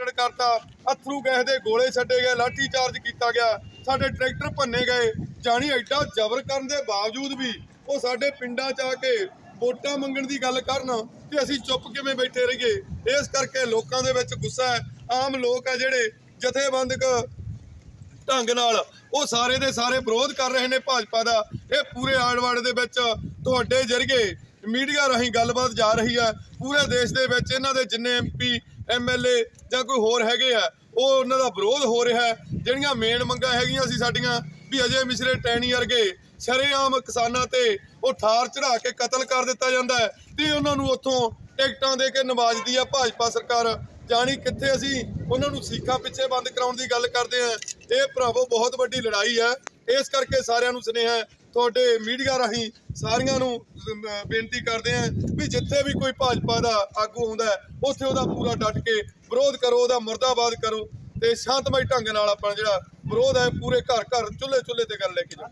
ਟੜ ਕਰਤਾ। ਅਥਰੂ ਗੈਸ ਦੇ ਗੋਲੇ ਛੱਡੇ ਗਏ, ਲਾਠੀ ਚਾਰਜ ਕੀਤਾ ਗਿਆ। ਸਾਡੇ ਟਰੈਕਟਰ ਭੰਨੇ ਗਏ। ਜਾਣੀ ਐਡਾ ਜ਼ਬਰ ਕਰਨ ਦੇ ਬਾਵਜੂਦ ਵੀ ਉਹ ਸਾਡੇ ਪਿੰਡਾਂ 'ਚ ਆ ਕੇ ਵੋਟਾਂ ਮੰਗਣ ਦੀ ਗੱਲ ਕਰਨ ਤੇ ਅਸੀਂ ਚੁੱਪ ਕਿਵੇਂ ਬੈਠੇ ਰਹੀਏ। ਇਸ ਕਰਕੇ ਲੋਕਾਂ ਦੇ ਵਿੱਚ ਗੁੱਸਾ ਹੈ। ਆਮ ਲੋਕ ਆ ਜਿਹੜੇ ਜਥੇਬੰਦਕ ਢੰਗ ਨਾਲ ਉਹ ਸਾਰੇ ਦੇ ਸਾਰੇ ਵਿਰੋਧ ਕਰ ਰਹੇ ਨੇ ਭਾਜਪਾ ਦਾ। ਇਹ ਪੂਰੇ ਆੜਵਾੜ ਦੇ ਵਿੱਚ ਤੁਹਾਡੇ ਜਰੀਏ ਮੀਡੀਆ ਰਾਹੀਂ ਗੱਲਬਾਤ ਜਾ ਰਹੀ ਹੈ। ਪੂਰੇ ਦੇਸ਼ ਦੇ ਵਿੱਚ ਇਹਨਾਂ ਦੇ ਜਿੰਨੇ ਐਮਪੀ ਐਮਐਲਏ ਜਾਂ ਕੋਈ ਹੋਰ ਹੈਗੇ ਆ, ਉਹ ਉਹਨਾਂ ਦਾ ਵਿਰੋਧ ਹੋ ਰਿਹਾ ਜਿਹੜੀਆਂ ਮੇਨ ਮੰਗਾਂ ਹੈਗੀਆਂ ਸੀ ਸਾਡੀਆਂ, ਵੀ ਅਜੇ ਮਿਸ਼ਰੇ ਟੈਣੀ ਵਰਗੇ ਸ਼ਰੇਆਮ ਕਿਸਾਨਾਂ ਤੇ ਉਹ ਠਾਰ ਚੜਾ ਕੇ ਕਤਲ ਕਰ ਦਿੱਤਾ ਜਾਂਦਾ ਹੈ ਤੇ ਉਹਨਾਂ ਨੂੰ ਉੱਥੋਂ ਟਿਕਟਾਂ ਦੇ ਕੇ ਨਵਾਜਦੀ ਆ ਭਾਜਪਾ ਸਰਕਾਰ। ਜਾਣੀ ਕਿੱਥੇ ਅਸੀਂ ਉਹਨਾਂ ਨੂੰ ਸੀਖਾਂ ਪਿੱਛੇ ਬੰਦ ਕਰਾਉਣ ਦੀ ਗੱਲ ਕਰਦੇ ਆ। ਇਹ ਭਰਾਵੋ, ਬਹੁਤ ਵੱਡੀ ਲੜਾਈ ਹੈ ਇਸ ਕਰਕੇ ਸਾਰਿਆਂ ਨੂੰ ਸੁਨੇਹਾ ਤੁਹਾਡੇ ਮੀਡੀਆ ਰਾਹੀਂ ਸਾਰਿਆਂ ਨੂੰ ਬੇਨਤੀ ਕਰਦੇ ਆ ਵੀ ਜਿੱਥੇ ਵੀ ਕੋਈ ਭਾਜਪਾ ਦਾ ਆਗੂ ਆਉਂਦਾ ਹੈ, ਉੱਥੇ ਉਹਦਾ ਪੂਰਾ ਡਟ ਕੇ ਵਿਰੋਧ ਕਰੋ ਉਹਦਾ ਮਰਦਾਬਾਦ ਕਰੋ ਤੇ ਸ਼ਾਂਤਮਈ ਢੰਗ ਨਾਲ ਆਪਣਾ ਜਿਹੜਾ ਵਿਰੋਧ ਹੈ ਪੂਰੇ ਘਰ ਘਰ ਚੁੱਲ੍ਹੇ ਚੁੱਲ੍ਹੇ ਤੇ ਗੱਲ ਲੈ ਕੇ ਜਾਓ।